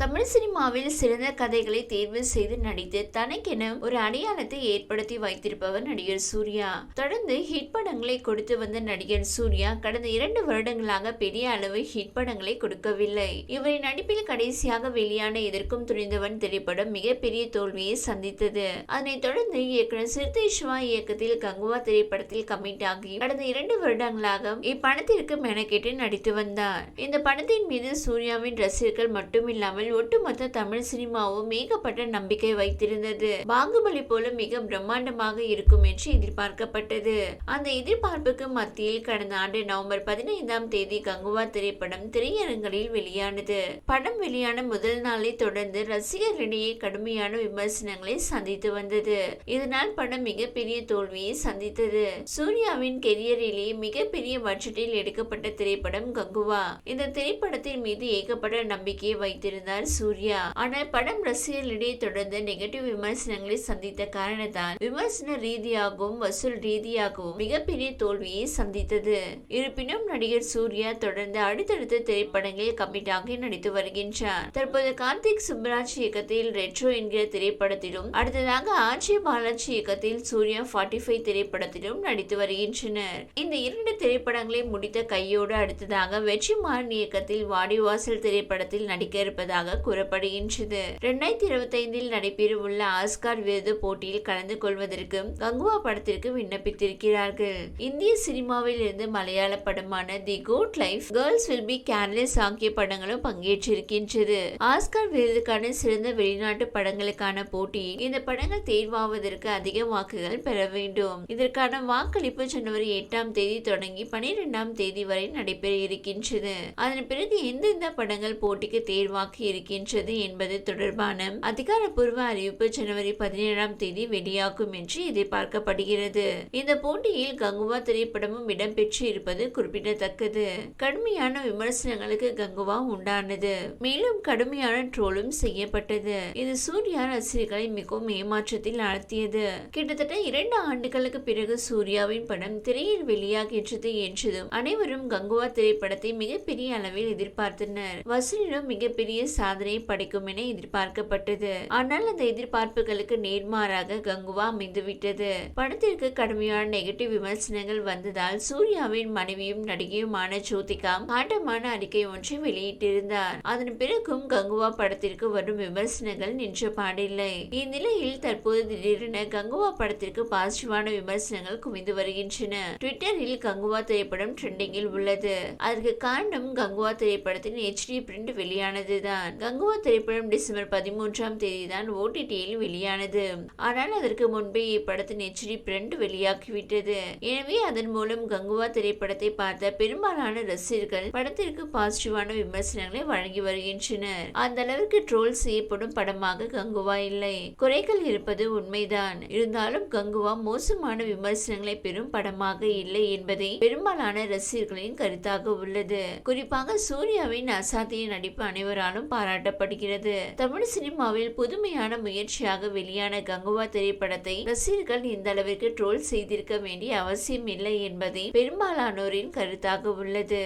தமிழ் சினிமாவில் சிறந்த கதைகளை தேர்வு செய்து நடித்து தனக்கென ஒரு அடையாளத்தை ஏற்படுத்தி வைத்திருப்பவர் நடிகர் சூர்யா. தொடர்ந்து ஹிட் படங்களை கொடுத்து வந்த நடிகர் சூர்யா கடந்த இரண்டு வருடங்களாக பெரிய அளவு ஹிட் படங்களை கொடுக்கவில்லை. இவரின் நடிப்பில் கடைசியாக வெளியான எதற்கும் துணிந்தவன் திரைப்படம் மிகப்பெரிய தோல்வியை சந்தித்தது. அதனைத் தொடர்ந்து இயக்குனர் சிறுத்தை சிவா இயக்கத்தில் கங்குவா திரைப்படத்தில் கமிட் ஆகி கடந்த இரண்டு வருடங்களாக இப்படத்திற்கு மெனக்கெட்டு நடித்து வந்தார். இந்த படத்தின் மீது சூர்யாவின் ரசிகர்கள் மட்டுமில்லாமல் ஒட்டுமொத்த தமிழ் சினிமாவும் ஏகப்பட்ட நம்பிக்கை வைத்திருந்தது. பாகுபலி போல மிக பிரம்மாண்டமாக இருக்கும் என்று எதிர்பார்க்கப்பட்டது. அந்த எதிர்பார்ப்புக்கு மத்தியில் கடந்த ஆண்டு நவம்பர் பதினைந்தாம் தேதி கங்குவா திரைப்படம் திரையரங்களில் வெளியானது. படம் வெளியான முதல் நாளை தொடர்ந்து ரசிகர்களிடையே கடுமையான விமர்சனங்களை சந்தித்து வந்தது. இதனால் படம் மிகப்பெரிய தோல்வியை சந்தித்தது. சூர்யாவின் கெரியரிலேயே மிகப்பெரிய பட்ஜெட்டில் எடுக்கப்பட்ட திரைப்படம் கங்குவா. இந்த திரைப்படத்தின் மீது ஏகப்பட்ட நம்பிக்கையை வைத்திருந்தார் சூர்யா. ஆனால் படம் ரசிகர்களிடையே தொடர்ந்து நெகட்டிவ் விமர்சனங்களை சந்தித்த காரணத்தால் விமர்சன ரீதியாகவும் வசூல் ரீதியாகவும் மிகப்பெரிய தோல்வியை சந்தித்தது. இருப்பினும் நடிகர் சூர்யா தொடர்ந்து அடுத்தடுத்த திரைப்படங்களில் கமிட் ஆகி நடித்து வருகின்றார். தற்போது கார்த்திக் சுப்ராஜ் இயக்கத்தில் ரெட்ரோ என்கிற திரைப்படத்திலும் அடுத்ததாக ஆட்சி பாலாஜி இயக்கத்தில் சூர்யா ஃபார்ட்டி ஃபைவ் திரைப்படத்திலும் நடித்து வருகின்றனர். இந்த இரண்டு திரைப்படங்களை முடித்த கையோடு அடுத்ததாக வெற்றிமாறன் இயக்கத்தில் வாடிவாசல் திரைப்படத்தில் நடிக்க இருப்பதாக கூறப்படுகின்றது. இரண்டாயிரத்தி இருபத்தி ஐந்தில் நடைபெறவுள்ள ஆஸ்கார் விருது போட்டியில் கலந்து கொள்வதற்கு கங்குவா படத்திற்கு விண்ணப்பித்திருக்கிறார்கள். இந்திய சினிமாவில் இருந்து மலையாள படமான the good life girls will be careless ஆகிய படங்களும் பங்கேற்றிருக்கின்றது. ஆஸ்கார் விருதுக்கான சிறந்த வெளிநாட்டு படங்களுக்கான போட்டியில் இந்த படங்கள் தேர்வாவதற்கு அதிக வாக்குகள் பெற வேண்டும். இதற்கான வாக்களிப்பு ஜனவரி எட்டாம் தேதி தொடங்கி பனிரெண்டாம் தேதி வரை நடைபெற இருக்கின்றது. அதன் பிறகு எந்தெந்த படங்கள் போட்டிக்கு தேர்வாக்கி இருக்கின்றது என்பது தொடர்பான அதிகாரப்பூர்வ அறிவிப்பு ஜனவரி பதினேழாம் தேதி வெளியாகும் என்று எதிர்பார்க்கப்படுகிறது. இந்த போட்டியில் கங்குவா திரைப்படமும் இடம்பெற்று இருப்பது குறிப்பிடத்தக்கது. கடுமையான விமர்சனங்களுக்கு கங்குவா உண்டானது. மேலும் கடுமையான ட்ரோலும் செய்யப்பட்டது. இது சூர்யா ரசிகர்களை மிகவும் ஏமாற்றத்தில் ஆழ்த்தியது. கிட்டத்தட்ட இரண்டு ஆண்டுகளுக்கு பிறகு சூர்யாவின் படம் திரையில் வெளியாகின்றது என்றதும் அனைவரும் கங்குவா திரைப்படத்தை மிகப்பெரிய அளவில் எதிர்பார்த்தனர். வசூலிடம் மிகப்பெரிய சா சாதனையை படைக்கும் என எதிர்பார்க்கப்பட்டது. ஆனால் அந்த எதிர்பார்ப்புகளுக்கு நேர்மாறாக கங்குவா அமைந்துவிட்டது படத்திற்கு கடுமையான நெகட்டிவ் விமர்சனங்கள் வந்ததால் சூர்யாவின் மனைவியும் நடிகையுமான ஜோதிகா காட்டமான அறிக்கை ஒன்றை வெளியிட்டிருந்தார். அதன் பிறகும் கங்குவா படத்திற்கு வரும் விமர்சனங்கள் நின்ற பாடில்லை. இந்நிலையில் தற்போது திடீரென கங்குவா படத்திற்கு பாசிட்டிவான விமர்சனங்கள் குவிந்து வருகின்றன. ட்விட்டரில் கங்குவா திரைப்படம் ட்ரெண்டிங்கில் உள்ளது. அதற்கு காரணம் கங்குவா திரைப்படத்தின் ஹெச்டி பிரிண்ட் வெளியானதுதான். கங்குவா திரைப்படம் டிசம்பர் பதிமூன்றாம் தேதி தான் ஓடிடியில் வெளியானது. ஆனால் அதற்கு முன்பே இப்படத்தின் ஹெச்டி பிரிண்ட் வெளியாகிவிட்டது. எனவே அதன் மூலம் கங்குவா திரைப்படத்தை பார்த்த பெரும்பாலான ரசிகர்கள் படத்திற்கு பாசிட்டிவான விமர்சனங்களை வழங்கி வருகின்றனர். அந்த அளவிற்கு ட்ரோல் செய்யப்படும் படமாக கங்குவா இல்லை. குறைகள் இருப்பது உண்மைதான். இருந்தாலும் கங்குவா மோசமான விமர்சனங்களை பெறும் படமாக இல்லை என்பதை பெரும்பாலான ரசிகர்களின் கருத்தாக உள்ளது. குறிப்பாக சூர்யாவின் அசாத்திய நடிப்பு அனைவராலும் பாராட்டப்படுகிறது. தமிழ் சினிமாவில் புதுமையான முயற்சியாக வெளியான கங்குவா திரைப்படத்தை ரசிகர்கள் இந்த அளவிற்கு ட்ரோல் செய்திருக்க வேண்டிய அவசியம் இல்லை என்பதே பெரும்பாலானோரின் கருத்தாக உள்ளது.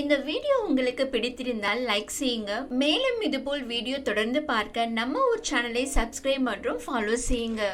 இந்த வீடியோ உங்களுக்கு பிடித்திருந்தால் லைக் செய்யுங்க. மேலும் இதுபோல் வீடியோ தொடர்ந்து பார்க்க நம்ம ஒரு சேனலை சப்ஸ்கிரைப் மற்றும் ஃபாலோ செய்யுங்க.